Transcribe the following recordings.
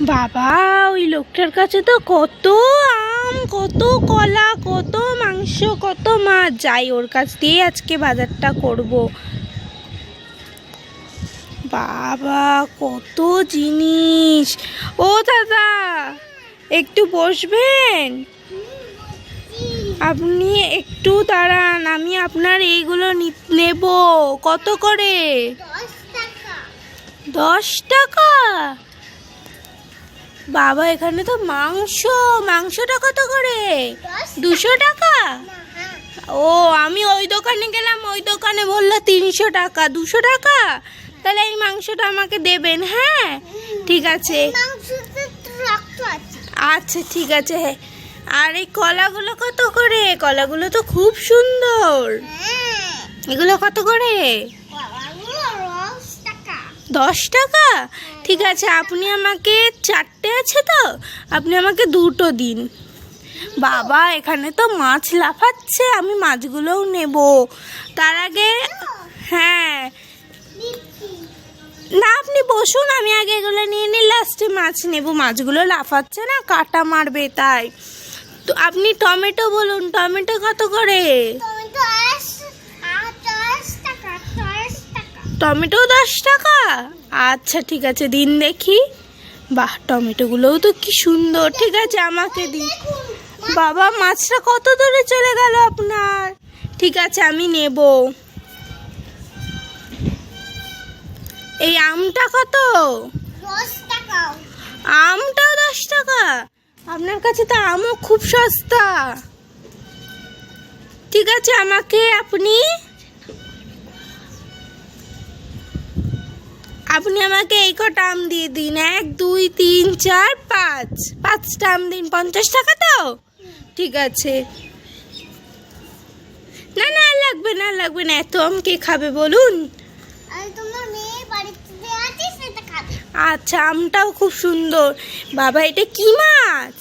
বাবা, ওই লোকটার কাছে তো কত আম, কত কলা, কত মাংস, কত মাছ। যাই, ওর কাছ দিয়ে আজকে বাজারটা করব। বাবা, কত জিনিস। ও দাদা, একটু বসবেন? আপনি একটু দাঁড়ান আমি আপনার এইগুলো নেব। কত করে? দশ টাকা? বাবা এখানে তো মাংস। মাংসটা কত করে? দুশো টাকা? হ্যাঁ ও আমি ওই দোকানে গেলাম ওই দোকানে বলল তিনশো টাকা। দুশো টাকা? তাহলে এই মাংসটা আমাকে দেবেন হ্যাঁ? ঠিক আছে। আচ্ছা ঠিক আছে আর এই কলাগুলো কত করে? কলাগুলো তো খুব সুন্দর। হ্যাঁ। এগুলো কত করে? দশ টাকা? ঠিক আছে আপনি আমাকে চারটে আছে তো? আপনি আমাকে দুটো দিন। বাবা এখানে তো মাছ লাফাচ্ছে আমি মাছগুলোও নেব। তার আগে হ্যাঁ। না আপনি বসুন আমি আগে এগুলো নিয়ে নিই লাস্টে মাছ নেব। মাছগুলো লাফাচ্ছে না কাটা মারবে তাই। তো আপনি টমেটো বলুন টমেটো কত করে? টমেটো দশ টাকা? আচ্ছা ঠিক আছে দিন দেখি। বাহ টমেটোগুলোও তো কি সুন্দর ঠিক আছে আমাকে দিন। বাবা মাছটা কত দূরে চলে গেল আপনার? ঠিক আছে আমি নেব। এই আমটা কত? আমটাও দশ টাকা? আপনার কাছে তো আমও খুব সস্তা। ঠিক আছে, আমাকে আপনি আপনি আমাকে এই কটা আম দিয়ে দিন। এক, দুই, তিন, চার, পাঁচ। পাঁচটা আম দিন। পঞ্চাশ টাকা তো? ঠিক আছে। না না লাগবে না লাগবে না। এত আম কে খাবে বলুন? আচ্ছা আমটাও খুব সুন্দর। বাবা এটা কি মাছ?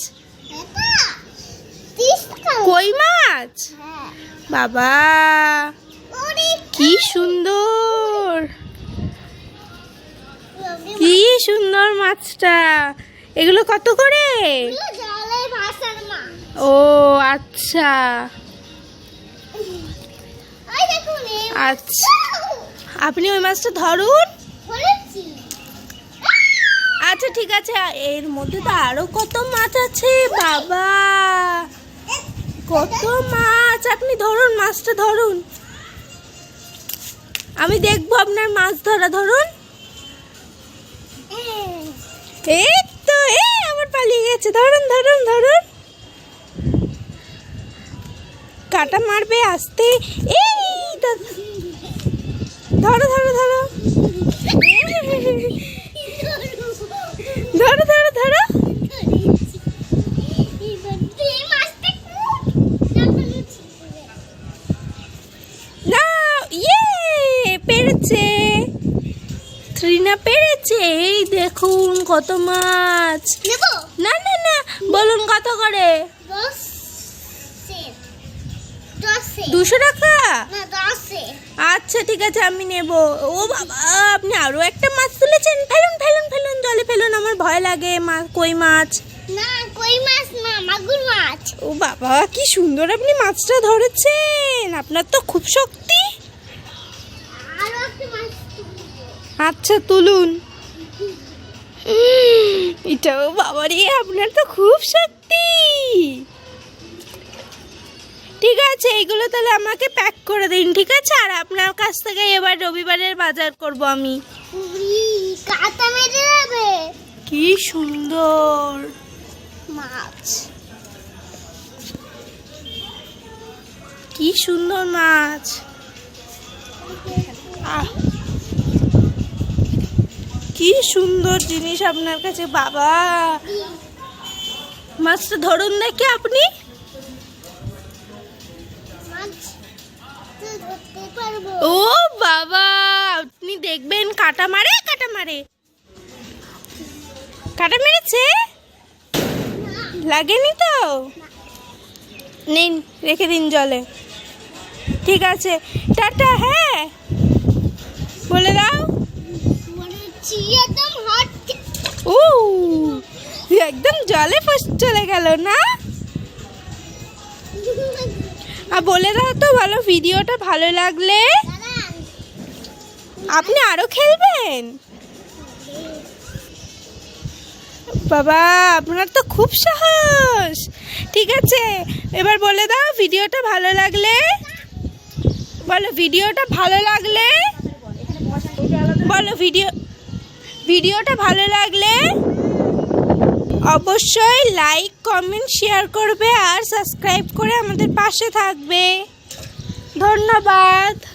কই মাছ? হ্যাঁ। বাবা কি সুন্দর। কি সুন্দর মাছটা। এগুলো কত করে? ও আচ্ছা। আচ্ছা। আপনি ওই মাছটা ধরুন। আচ্ছা ঠিক আছে। এর মধ্যে তো আরও কত মাছ আছে, বাবা। কত মাছ। আপনি ধরুন, মাছটা ধরুন। আমি দেখব আপনার মাছ ধরা, ধরুন। এই তো, এই আমার পালিয়ে গেছে। ধরুন ধরুন ধরুন। কাটা মারবে আসতে। এই ধরো ধরো। ত্রিনা পেরেছে? এই দেখুন কত মাছ। না না না বলুন কত করে? দুশো টাকা? আচ্ছা ঠিক আছে আমি নেব। ও বাবা আপনি আরও একটা মাছ তুলেছেন। ফেলুন ফেলুন ফেলুন জলে ফেলুন আমার ভয় লাগে মাছ কই মাছ। না কই মাছ না মাগুর মাছ। ও বাবা কি সুন্দর আপনি মাছটা ধরেছেন। আপনার তো খুব শক্তি। আচ্ছা তুলুন। এটাও বাবারে আপনার তো খুব শক্তি। ঠিক আছে এইগুলো তাহলে আমাকে প্যাক করে দিন ঠিক আছে? আর আপনার কাছ থেকে এবার রবিবারের বাজার করব আমি। কি সুন্দর। মাছ। কি সুন্দর মাছ। আহ কি সুন্দর জিনিস আপনার কাছে বাবা। মাছটা ধরুন দেখি আপনি? ও বাবা আপনি দেখবেন কাটা মারে কাটা মারে। কাটা মেরেছে? লাগেনি তো? নিন রেখে দিন জলে। ঠিক আছে টাটা হ্যাঁ। বলে দাও। জলে চলে গেল না? আর বলে দাও তো ভালো ভিডিওটা ভালো লাগলে। আপনি আরও খেলবেন? বাবা, আপনার তো খুব সাহস। ঠিক আছে, এবার বলে দাও ভিডিওটা ভালো লাগলে। বলো, ভিডিওটা ভালো লাগলে? বলো, ভিডিও, ভিডিওটা ভালো লাগলে? অবশ্যই লাইক কমেন্ট শেয়ার করবে আর সাবস্ক্রাইব করে আমাদের পাশে থাকবে। ধন্যবাদ।